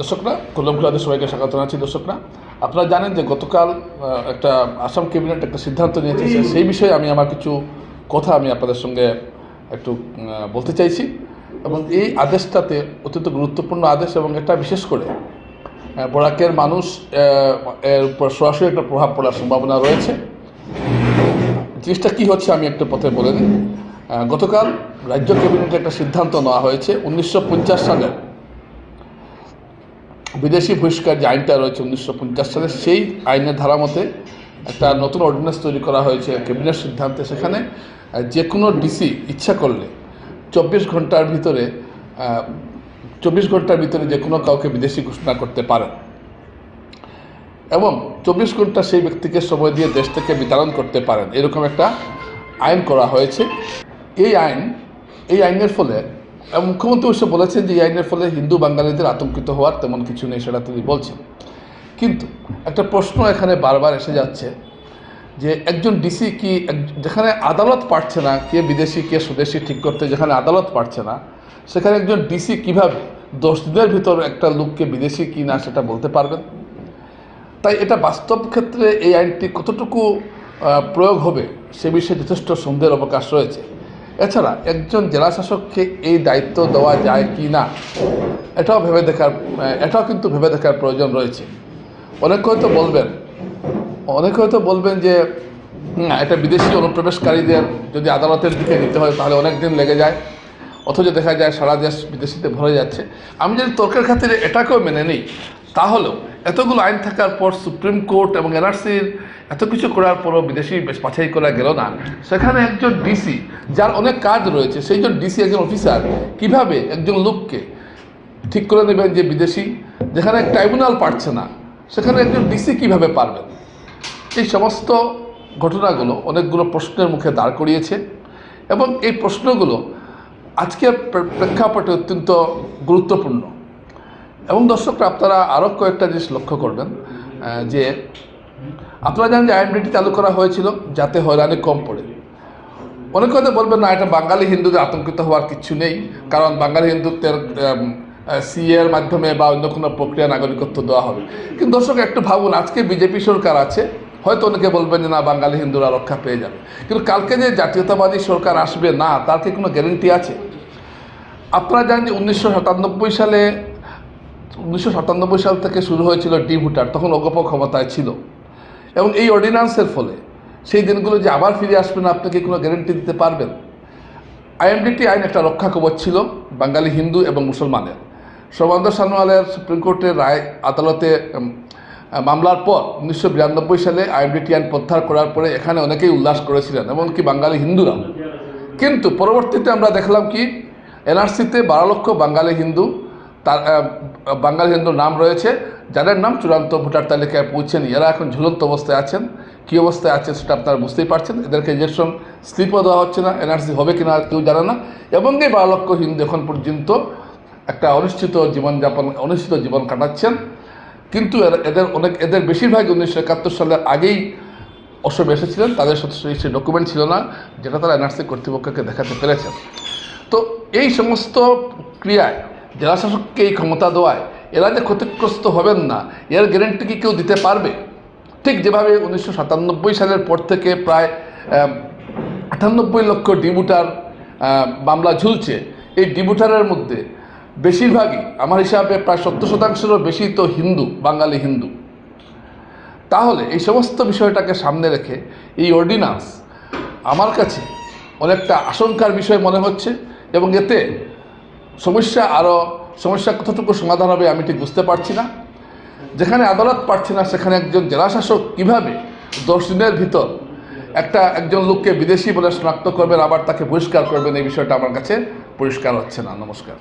দর্শকরা কল্যাণ খেলাতে সবাইকে স্বাগত জানাচ্ছি দর্শকরা। আপনারা জানেন যে গতকাল একটা আসাম ক্যাবিনেট একটা সিদ্ধান্ত নিয়েছে সেই বিষয়ে আমি আমার কিছু কথা আমি আপনাদের সঙ্গে একটু বলতে চাইছি। এবং এই আদেশটাতে অত্যন্ত গুরুত্বপূর্ণ আদেশ এবং এটা বিশেষ করে বরাকের মানুষ এর উপর সরাসরি একটা প্রভাব পড়ার সম্ভাবনা রয়েছে। জিনিসটা কী হচ্ছে আমি একটা পথে বলে দিই। গতকাল রাজ্য ক্যাবিনেটে একটা সিদ্ধান্ত নেওয়া হয়েছে। উনিশশো সালের বিদেশি বহিষ্কার যে আইনটা রয়েছে উনিশশো পঞ্চাশ সালে, সেই আইনের ধারা মতে একটা নতুন অর্ডিন্যান্স তৈরি করা হয়েছে ক্যাবিনেট সিদ্ধান্তে। সেখানে যে কোনো ডিসি ইচ্ছা করলে চব্বিশ ঘণ্টার ভিতরে চব্বিশ ঘণ্টার ভিতরে যে কোনো কাউকে বিদেশি ঘোষণা করতে পারেন। এবং চব্বিশ ঘণ্টা সেই ব্যক্তিকে সময় দিয়ে দেশ থেকে বিতরণ করতে পারেন। এরকম একটা আইন করা হয়েছে। এই আইন, এই আইনের ফলে মুখ্যমন্ত্রী অবশ্য বলেছেন যে এই আইনের ফলে হিন্দু বাঙালিদের আতঙ্কিত হওয়ার তেমন কিছু নেই সেটা তিনি বলছেন। কিন্তু একটা প্রশ্ন এখানে বারবার এসে যাচ্ছে যে একজন ডিসি কি যেখানে আদালত পারছে না, কে বিদেশি, কে স্বদেশি ঠিক করতে, যেখানে আদালত পারছে না, সেখানে একজন ডিসি কীভাবে দশ দিনের ভিতর একটা লোককে বিদেশি কি না সেটা বলতে পারবেন? তাই এটা বাস্তব ক্ষেত্রে এই আইনটি কতটুকু প্রয়োগ হবে সে বিষয়ে যথেষ্ট সন্দেহের অবকাশ রয়েছে। এছাড়া একজন জেলা শাসককে এই দায়িত্ব দেওয়া যায় কি না, এটাও ভেবে দেখার, এটাও কিন্তু ভেবে দেখার প্রয়োজন রয়েছে। অনেকে হয়তো বলবেন, অনেকে হয়তো বলবেন যে এটা বিদেশি অনুপ্রবেশকারীদের যদি আদালতের দিকে নিতে হয়, তাহলে অনেক দিন লেগে যায়। অথচ দেখা যায় সারা দেশ বিদেশিতে ভরে যাচ্ছে। আমি যদি তর্কের খাতিরে এটাকেও মেনে নিই, তাহলেও এতগুলো আইন থাকার পর সুপ্রিম কোর্ট এবং এনআরসির এত কিছু করার পরও বিদেশি বাছাই করা গেল না। সেখানে একজন ডিসি যার অনেক কাজ রয়েছে, সেই জন ডিসি একজন অফিসার কীভাবে একজন লোককে ঠিক করে নেবেন যে বিদেশি? যেখানে ট্রাইব্যুনাল পারছে না, সেখানে একজন ডিসি কীভাবে পারবেন? এই সমস্ত ঘটনাগুলো অনেকগুলো প্রশ্নের মুখে দাঁড় করিয়েছে এবং এই প্রশ্নগুলো আজকের প্রেক্ষাপটে অত্যন্ত গুরুত্বপূর্ণ। এবং দর্শকরা, আপনারা আরও কয়েকটা জিনিস লক্ষ্য করবেন যে আপনারা জানেন যে আইএমডিটি চালু করা হয়েছিল যাতে হয়রানি কম পড়ে। অনেক কথা বলবেন না, এটা বাঙালি হিন্দুদের আতঙ্কিত হওয়ার কিছু নেই, কারণ বাঙালি হিন্দুত্বের সি এর মাধ্যমে বা অন্য কোনো প্রক্রিয়া নাগরিকত্ব দেওয়া হবে। কিন্তু দর্শক, একটু ভাবুন, আজকে বিজেপি সরকার আছে, হয়তো অনেকে বলবেন যে না, বাঙালি হিন্দুরা রক্ষা পেয়ে যাবে। কিন্তু কালকে যে জাতীয়তাবাদী সরকার আসবে, না, তার কি কোনো গ্যারেন্টি আছে? আপনারা জানেন যে উনিশশো সাতানব্বই সালে, উনিশশো সাতানব্বই সাল থেকে শুরু হয়েছিল ডি ভোটার, তখন অগপ ক্ষমতায় ছিল। এবং এই অর্ডিন্যান্সের ফলে সেই দিনগুলো যে আবার ফিরে আসবে না, আপনাকে কোনো গ্যারেন্টি দিতে পারবেন। আইএমডিটি আইন একটা রক্ষা কবচ ছিল, বাঙালি, হিন্দু এবং মুসলমানের। সর্বানন্দ সানোয়ালের সুপ্রিম কোর্টের রায় আদালতে মামলার পর উনিশশো বিরানব্বই সালে আইএমডিটি আইন প্রত্যাহার করার পরে এখানে অনেকেই উল্লাস করেছিলেন, এমনকি বাঙালি হিন্দুরা কিন্তু পরবর্তীতে আমরা দেখলাম কি এনআরসিতে বারো লক্ষ বাঙালি, হিন্দু, তার বাঙালি হিন্দুর নাম রয়েছে, যাদের নাম চূড়ান্ত ভোটার তালিকায় পৌঁছেনি। এরা এখন ঝুলন্ত অবস্থায় আছেন। কী অবস্থায় আছে সেটা আপনারা বুঝতেই পারছেন। এদেরকে ইঞ্জেকশন স্লিপও দেওয়া হচ্ছে না এনআরসি হবে কি না কেউ জানে না। এবং এই বারো লক্ষ হিন্দু এখন পর্যন্ত একটা অনিশ্চিত জীবনযাপন, অনিশ্চিত জীবন কাটাচ্ছেন। কিন্তু এদের অনেক, এদের বেশিরভাগ উনিশশো একাত্তর সালের আগেই অসমে এসেছিলেন। তাদের সেই ডকুমেন্ট ছিল না, যেটা তারা এনআরসি কর্তৃপক্ষকে দেখাতে পেরেছেন। তো এই সমস্ত ক্রিয়ায় জেলা শাসককে এই ক্ষমতা দেওয়ায় এরা যে ক্ষতিগ্রস্ত হবেন না। এর গ্যারেন্টি কি কেউ দিতে পারবে? ঠিক যেভাবে উনিশশো সাতানব্বই সালের পর থেকে প্রায় আটানব্বই লক্ষ ডিবুটার মামলা ঝুলছে। এই ডিবুটারের মধ্যে বেশিরভাগই আমার হিসাবে প্রায় সত্তর শতাংশেরও বেশি তো হিন্দু, বাঙালি হিন্দু। তাহলে এই সমস্ত বিষয়টাকে সামনে রেখে এই অর্ডিন্যান্স আমার কাছে অনেকটা আশঙ্কার বিষয় মনে হচ্ছে এবং এতে সমস্যা আরও সমস্যা কতটুকু সমাধান হবে আমি ঠিক বুঝতে পারছি না। যেখানে আদালত পারছে না, সেখানে একজন জেলাশাসক কীভাবে দশ দিনের ভিতর একটা, একজন লোককে বিদেশি বলে শনাক্ত করবেন, আবার তাকে বহিষ্কার করবেন, এই বিষয়টা আমার কাছে পরিষ্কার হচ্ছে না। নমস্কার।